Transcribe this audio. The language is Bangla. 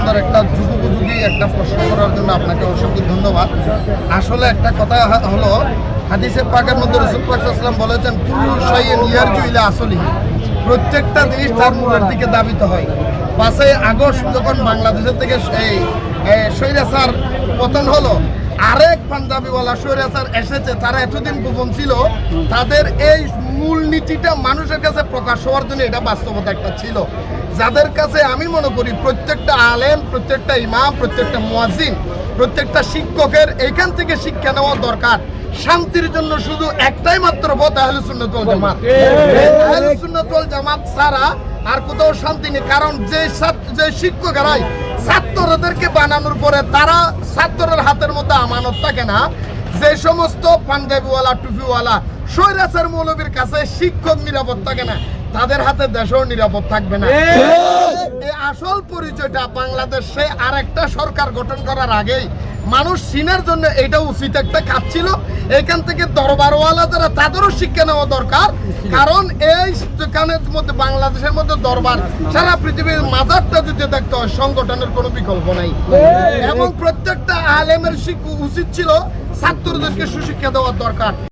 সুন্দর একটা যুগোপযোগী একটা প্রশ্ন করার জন্য আপনাকে অসংখ্য ধন্যবাদ। আসলে একটা কথা হলো, হাদিসের পাকের মধ্যে রসুল পাকাম বলেছেন, কুল্লু আসলি প্রত্যেকটা জিনিস তার মূলের দিকে দাবিত হয়। পাশে আগস্ট যখন বাংলাদেশের থেকে এই স্বৈরাচার পতন হলো আরেক পাঞ্জাবিওয়ালা স্বৈরাচার এসেছে তারা এতদিন গোপন ছিল তাদের এই মূল নীতিটা মানুষের কাছে প্রকাশ হওয়ার জন্য এটা বাস্তবতা একটা ছিল। যাদের কাছে আমি মনে করি প্রত্যেকটা আলেম প্রত্যেকটা ইমাম প্রত্যেকটা মুয়াজ্জিন প্রত্যেকটা শিক্ষকের এখান থেকে শিক্ষা নেওয়া দরকার। শান্তির জন্য শুধু একটাই মাত্র পথ আহলে সুন্নাত ওয়াল জামাত আহলে সুন্নাত ওয়াল জামাত ছাড়া আর কোথাও শান্তি নেই কারণ যে ছাত্র যে শিক্ষকেরাই ছাত্রদেরকে বানানোর পরে তারা ছাত্রের হাতের মধ্যে আমানত থাকে না। যে সমস্ত পাঞ্জাবিওয়ালা টুপিওয়ালা স্বৈরাচার মৌলবীর কাছে শিক্ষক নিরাপদ থাকে না তাদের হাতে দেশও নিরাপদ থাকবে না। এই আসল পরিচয়টা বাংলাদেশে আর একটা সরকার গঠন করার আগেই মানুষ চিনার জন্য এটা উচিত একটা কাজ ছিল। এখান থেকে দরবারওয়ালা যারা তাদেরও শিক্ষা নেওয়া দরকার। কারণ এই যেখানের মধ্যে বাংলাদেশের মধ্যে দরবার সারা পৃথিবীর মাজারটা যদি দেখতে হয় সংগঠনের কোনো বিকল্প নাই। এবং প্রত্যেকটা আলেমের উচিত ছিল ছাত্রদেরকে সুশিক্ষা দেওয়ার দরকার।